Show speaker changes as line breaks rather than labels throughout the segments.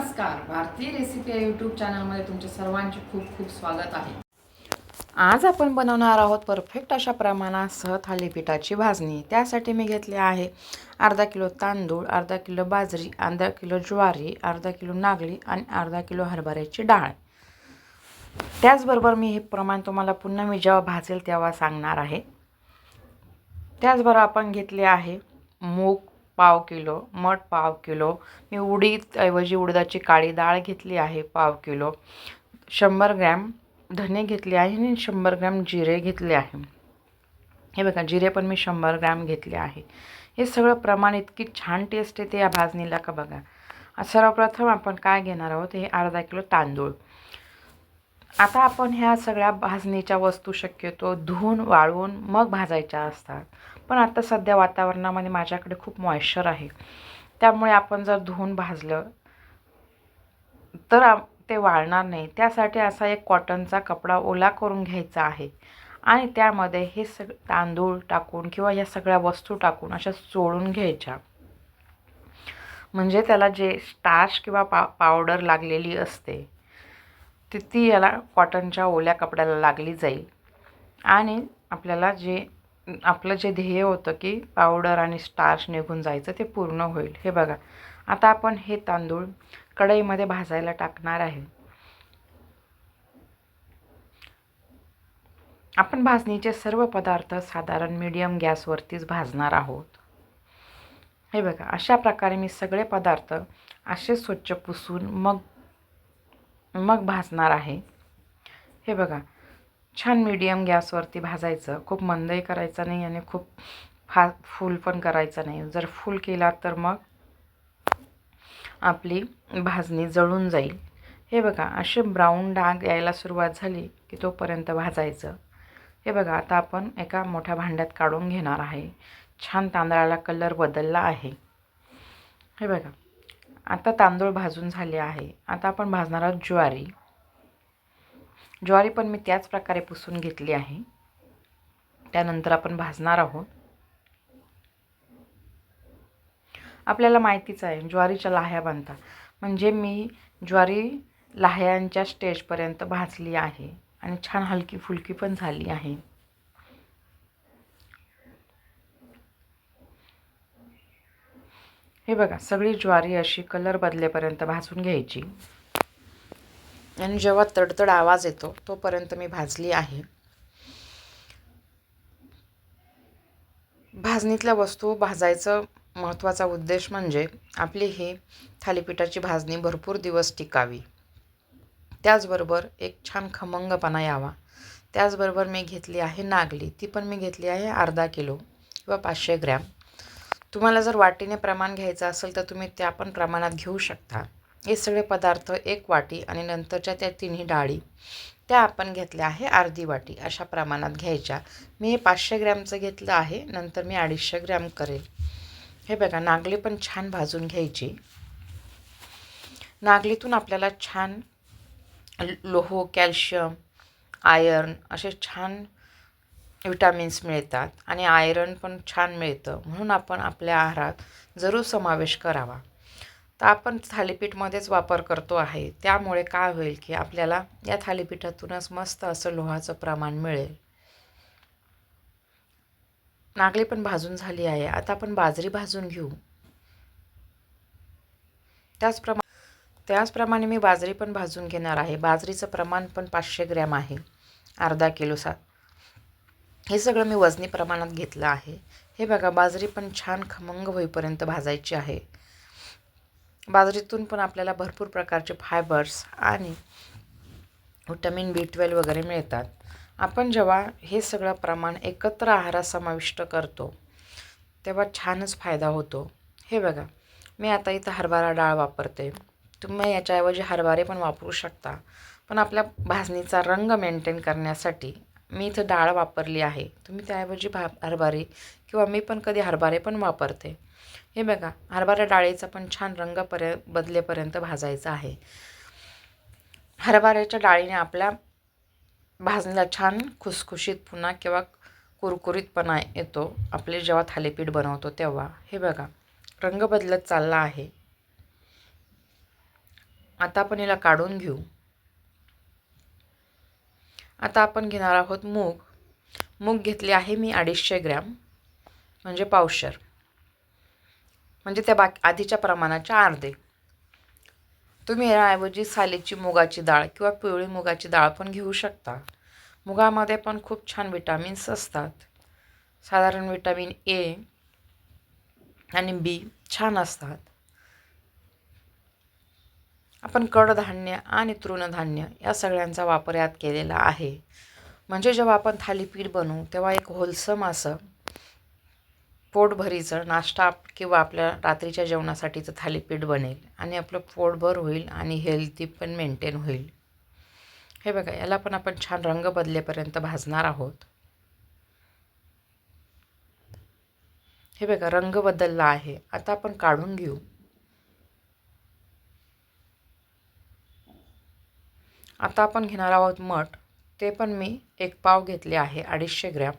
नमस्कार. भारतीय रेसिपी या यूट्यूब चॅनलमध्ये तुमचे सर्वांचे खूप खूप स्वागत आहे.
आज आपण बनवणार आहोत परफेक्ट अशा प्रमाणासह थालीपीठाची भाजणी. त्यासाठी मी घेतले आहे अर्धा किलो तांदूळ अर्धा किलो बाजरी अर्धा किलो ज्वारी अर्धा किलो नागली आणि अर्धा किलो हरभऱ्याची डाळ. त्याचबरोबर मी हे प्रमाण तुम्हाला पुन्हा मी जेव्हा भाजेल तेव्हा सांगणार आहे. त्याचबरोबर आपण घेतले आहे मूग पाव किलो मठ पाव किलो. मी उडीदऐवजी उडदाची काळी डाळ घेतली आहे पाव किलो. शंभर ग्रॅम धने घेतले आहे आणि शंभर ग्रॅम जिरे घेतले आहे. हे बघा जिरे पण मी शंभर ग्रॅम घेतले आहे. हे सगळं प्रमाण इतकी छान टेस्ट येते या भाजणीला का बघा. सर्वप्रथम आपण काय घेणार आहोत? हे अर्धा किलो तांदूळ. आता आपण ह्या सगळ्या भाजणीच्या वस्तू शक्यतो धुवून वाळवून मग भाजायच्या असतात. पण आता सध्या वातावरणामध्ये माझ्याकडे खूप मॉइश्चर आहे. त्यामुळे आपण जर धुवून भाजलं तर आ- ते वाळणार नाही. त्यासाठी असा एक कॉटनचा कपडा ओला करून घ्यायचा आहे. आणि त्यामध्ये हे सग तांदूळ टाकून किंवा या सगळ्या वस्तू टाकून अशा चोळून घ्यायच्या. म्हणजे त्याला जे स्टार्च किंवा पा पावडर लागलेली असते ती ती याला कॉटनच्या ओल्या कपड्याला लागली जाईल. आणि आपल्याला जे आपलं जे ध्येय होतं की पावडर आणि स्टार्च निघून जायचं ते पूर्ण होईल. हे बघा. आता आपण हे तांदूळ कढईमध्ये भाजायला टाकणार आहे. आपण भाजणीचे सर्व पदार्थ साधारण मीडियम गॅसवरतीच भाजणार आहोत. हे बघा अशा प्रकारे मी सगळे पदार्थ असे स्वच्छ पुसून मग मग भाजणार आहे. हे बघा. छान मीडियम गॅसवरती भाजायचं. खूप मंदही करायचं नाही आणि खूप फा फुल पण करायचं नाही. जर फुल केला तर मग आपली भाजणी जळून जाईल. हे बघा असे ब्राऊन डाग यायला सुरुवात झाली की तोपर्यंत भाजायचं. हे बघा आता आपण एका मोठ्या भांड्यात काढून घेणार आहे. छान तांदळाला कलर बदलला आहे. हे बघा आता तांदूळ भाजून झाले आहे. आता आपण भाजणार आहोत ज्वारी. ज्वारी पण मी त्याच प्रकारे पुसून घेतली आहे. त्यानंतर आपण भाजणार आहोत. आपल्याला माहितीच आहे ज्वारीच्या लाह्या बांधतात म्हणजे मी ज्वारी लाह्यांच्या स्टेजपर्यंत भाजली आहे आणि छान हलकी फुलकी पण झाली आहे. हे बघा सगळी ज्वारी अशी कलर बदलेपर्यंत भाजून घ्यायची. आणि जेव्हा तडतड आवाज येतो तोपर्यंत मी भाजली आहे. भाजणीतल्या वस्तू भाजायचं महत्त्वाचा उद्देश म्हणजे आपली ही थालीपीठाची भाजणी भरपूर दिवस टिकावी. त्याचबरोबर एक छान खमंगपणा यावा. त्याचबरोबर मी घेतली आहे नागली. ती पण मी घेतली आहे अर्धा किलो किंवा पाचशे ग्रॅम. तुम्हाला जर वाटीने प्रमाण घ्यायचं असेल तर तुम्ही त्या पण प्रमाणात घेऊ शकता. हे सगळे पदार्थ एक वाटी आणि नंतरच्या त्या तिन्ही डाळी त्या आपण घेतल्या आहे अर्धी वाटी अशा प्रमाणात घ्यायच्या. मी हे पाचशे ग्रॅमचं घेतलं आहे नंतर मी अडीचशे ग्रॅम करेल. हे बघा नागली पण छान भाजून घ्यायची. नागलीतून आपल्याला छान लोह कॅल्शियम आयर्न असे छान विटामिन्स मिळतात आणि आयरन पण छान मिळतं. म्हणून आपण आपल्या आहारात जरूर समावेश करावा. तर आपण थालीपीठमध्येच वापर करतो आहे. त्यामुळे काय होईल की आपल्याला या थालीपीठातूनच मस्त असं लोहाचं प्रमाण मिळेल. नागली पण भाजून झाली आहे. आता आपण बाजरी भाजून घेऊ. त्याचप्रमाणे त्याचप्रमाणे मी बाजरी पण भाजून घेणार आहे. बाजरीचं प्रमाण पण पाचशे ग्रॅम आहे. अर्धा किलो सा हे सगळं मी वजनी प्रमाणात घेतलं आहे. हे बघा बाजरी पण छान खमंग होईपर्यंत भाजायची आहे. बाजरीतून पण आपल्याला भरपूर प्रकारचे फायबर्स आणि व्हिटॅमिन बी ट्वेल्व वगैरे मिळतात. आपण जेव्हा हे सगळं प्रमाण एकत्र आहारात समाविष्ट करतो तेव्हा छानच फायदा होतो. हे बघा मी आता इथं हरभरा डाळ वापरते. तुम्ही याच्याऐवजी हरभरे पण वापरू शकता. पण आपल्या भाजणीचा रंग मेंटेन करण्यासाठी मी इथं डाळ वापरली आहे. तुम्ही त्याऐवजी भा हरभरे किंवा मी पण कधी हरभरे पण वापरते. हे बघा हरभरा डाळीचा पण छान रंग पर्य बदलेपर्यंत भाजायचा आहे. हरभऱ्याच्या डाळीने आपल्या भाजणीला छान खुसखुशीत पुन्हा किंवा कुरकुरीतपणा येतो. आपले जेव्हा थालीपीठ बनवतो तेव्हा. हे बघा रंग बदलत चालला आहे. आता आपण हिला काढून घेऊ. आता आपण घेणार आहोत मूग. मूग घेतले आहे मी अडीचशे ग्रॅम म्हणजे पावशर. म्हणजे त्या बाकी आधीच्या प्रमाणाच्या अर्धे. तुम्ही याऐवजी सालीची मुगाची डाळ किंवा पिवळी मुगाची डाळ पण घेऊ शकता. मुगामध्ये पण खूप छान विटामिन्स असतात. साधारण विटामिन ए आणि बी छान असतात. आपण कडधान्य आणि तृणधान्य या सगळ्यांचा वापर यात केलेला आहे. म्हणजे जेव्हा आपण थालीपीठ बनवू तेव्हा एक होलसम असं पोटभरीचं नाश्ता किंवा आपल्या रात्रीच्या जेवणासाठीचं थालीपीठ बनेल आणि आपलं पोटभर होईल आणि हेल्दी पण मेंटेन होईल. हे बघा याला पण आपण छान रंग बदलेपर्यंत भाजणार आहोत. हे बघा रंग बदलला आहे. आता आपण काढून घेऊ. आता आपण घेणार आहोत मठ. ते पण मी एक पाव घेतले आहे अडीचशे ग्रॅम.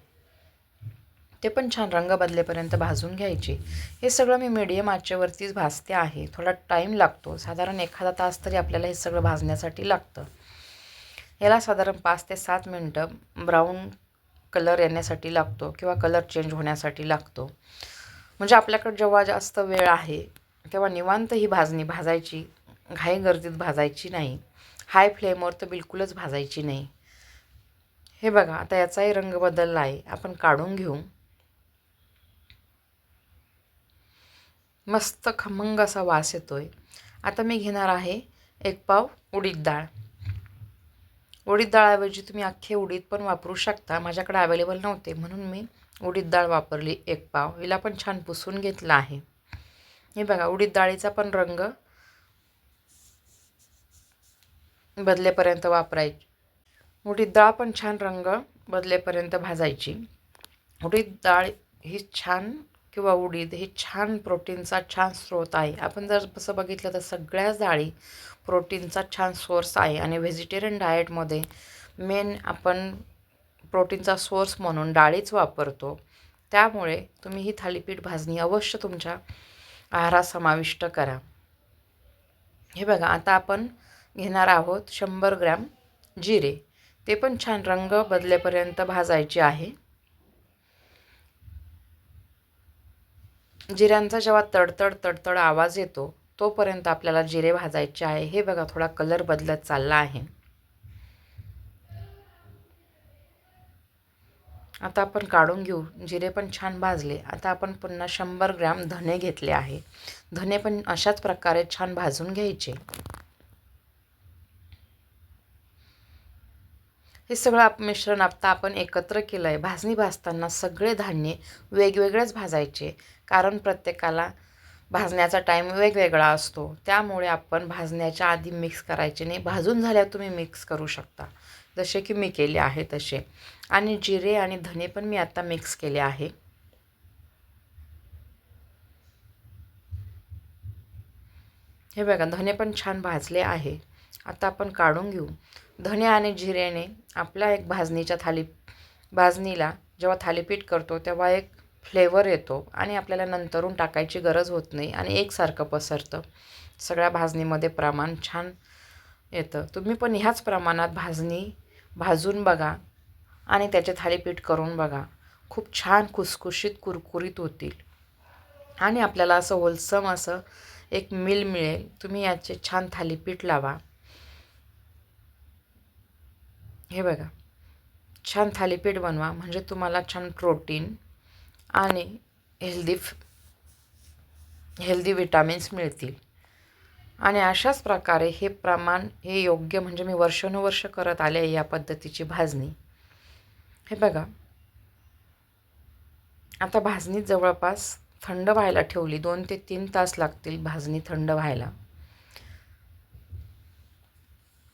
ते पण छान रंग बदलेपर्यंत भाजून घ्यायचे. हे सगळं मी मीडियम आचेवरतीच भाजते आहे. थोडा टाईम लागतो. साधारण एखादा तास तरी आपल्याला हे सगळं भाजण्यासाठी लागतं. याला साधारण पाच ते सात मिनटं ब्राऊन कलर येण्यासाठी लागतो किंवा कलर चेंज होण्यासाठी लागतो. म्हणजे आपल्याकडे जेव्हा जास्त वेळ आहे तेव्हा निवांत ही भाजणी भाजायची. घाई गर्दीत भाजायची नाही. हाय फ्लेमवर तर बिलकुलच भाजायची नाही. हे बघा आता याचाही रंग बदलला आहे. आपण काढून घेऊ. मस्त खमंग असा वास येतो आहे आता मी घेणार आहे एक पाव उडीद डाळ. उडीद डाळऐवजी तुम्ही अख्खे उडीद पण वापरू शकता. माझ्याकडे अवेलेबल नव्हते म्हणून मी उडीद डाळ वापरली एक पाव. हिला पण छान पुसून घेतला आहे. हे बघा उडीद डाळीचा पण रंग बदलेपर्यंत वापरायची. उडीद डाळ पण छान रंग बदलेपर्यंत भाजायची. उडीद डाळ ही छान किंवा उडीद हे छान प्रोटीनचा छान स्रोत आहे. आपण जर तसं बघितलं तर सगळ्याच डाळी प्रोटीनचा छान सोर्स आहे आणि व्हेजिटेरियन डाएटमध्ये मेन आपण प्रोटीनचा सोर्स म्हणून डाळीच वापरतो. त्यामुळे तुम्ही ही थालीपीठ भाजणी अवश्य तुमच्या आहारात समाविष्ट करा. हे बघा आता आपण घेणार आहोत शंभर ग्रॅम जिरे. ते पण छान रंग बदलेपर्यंत भाजायचे आहे. जिऱ्यांचा जेव्हा तडतड तडतड आवाज येतो तोपर्यंत आपल्याला जिरे भाजायचे आहे. हे बघा थोडा कलर बदलत चालला आहे. आता आपण काढून घेऊ. जिरे पण छान भाजले. आता आपण पुन्हा शंभर ग्रॅम धने घेतले आहे. धने पण अशाच प्रकारे छान भाजून घ्यायचे. हे सगळं आप मिश्रण आत्ता आपण एकत्र केलं आहे भाजणी भाजताना सगळे धान्य वेगवेगळेच भाजायचे. कारण प्रत्येकाला भाजण्याचा टाईम वेगवेगळा असतो. त्यामुळे आपण भाजण्याच्या आधी मिक्स करायचे नाही भाजून झाल्यावर तुम्ही मिक्स करू शकता. जसे की मी केले आहे तसे. आणि जिरे आणि धने पण मी आता मिक्स केले आहे. हे बघा धने पण छान भाजले आहे. आता आपण काढून घेऊ. धने आणि जिऱ्याने आपल्या एक भाजणीच्या थाली भाजणीला जेव्हा थालीपीठ करतो तेव्हा एक फ्लेवर येतो आणि आपल्याला नंतरून टाकायची गरज होत नाही आणि एकसारखं पसरतं. सगळ्या भाजणीमध्ये प्रमाण छान येतं. तुम्ही पण ह्याच प्रमाणात भाजणी भाजून बघा आणि त्याचे थालीपीठ करून बघा. खूप छान खुसखुशीत कुरकुरीत होतील. आणि आपल्याला असं होलसम असं एक मिल मिळेल. तुम्ही याचे छान थालीपीठ लावा. हे बघा. छान थालीपीठ बनवा. म्हणजे तुम्हाला छान प्रोटीन आणि हेल्दी हेल्दी विटामिन्स मिळतील. आणि अशाच प्रकारे हे प्रमाण हे योग्य म्हणजे मी वर्षानुवर्ष करत आले आहे या पद्धतीची भाजणी. हे बघा. आता भाजणी जवळपास थंड व्हायला ठेवली. दोन ते तीन तास लागतील भाजणी थंड व्हायला.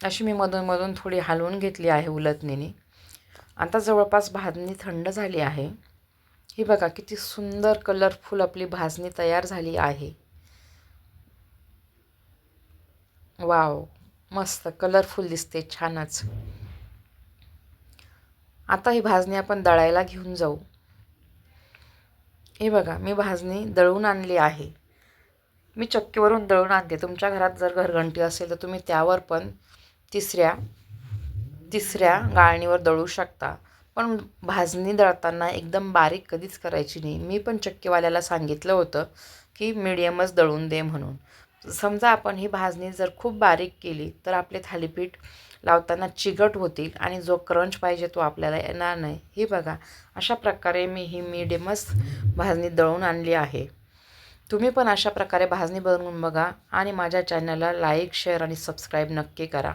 अशी मी मधून मधून थोडी हलवून घेतली आहे उलटणीने आता जवळपास भाजणी थंड झाली आहे. ही बघा किती सुंदर कलरफुल आपली भाजणी तयार झाली आहे. वाव मस्त कलरफुल दिसते छानच. आता ही भाजणी आपण दळायला घेऊन जाऊ. हे बघा मी भाजणी दळून आणली आहे. मी चक्कीवरून दळून आणते. तुमच्या घरात जर घरघंटी असेल तर तुम्ही त्यावर पण तिसऱ्या तिसऱ्या गाळणीवर दळू शकता. पण भाजणी दळताना एकदम बारीक कधीच करायची नाही. मी पण चक्कीवाल्याला सांगितलं होतं की मिडियमच दळून दे म्हणून. समजा आपण ही भाजणी जर खूप बारीक केली तर आपले थालीपीठ लावताना चिकट होतील आणि जो क्रंच पाहिजे तो आपल्याला येणार नाही. हे बघा अशा प्रकारे मी ही मिडियमच भाजणी दळून आणली आहे. तुम्ही पण अशा प्रकारे भाजणी बनवून बघा आणि माझ्या चॅनलला लाईक शेअर आणि सबस्क्राईब नक्की करा.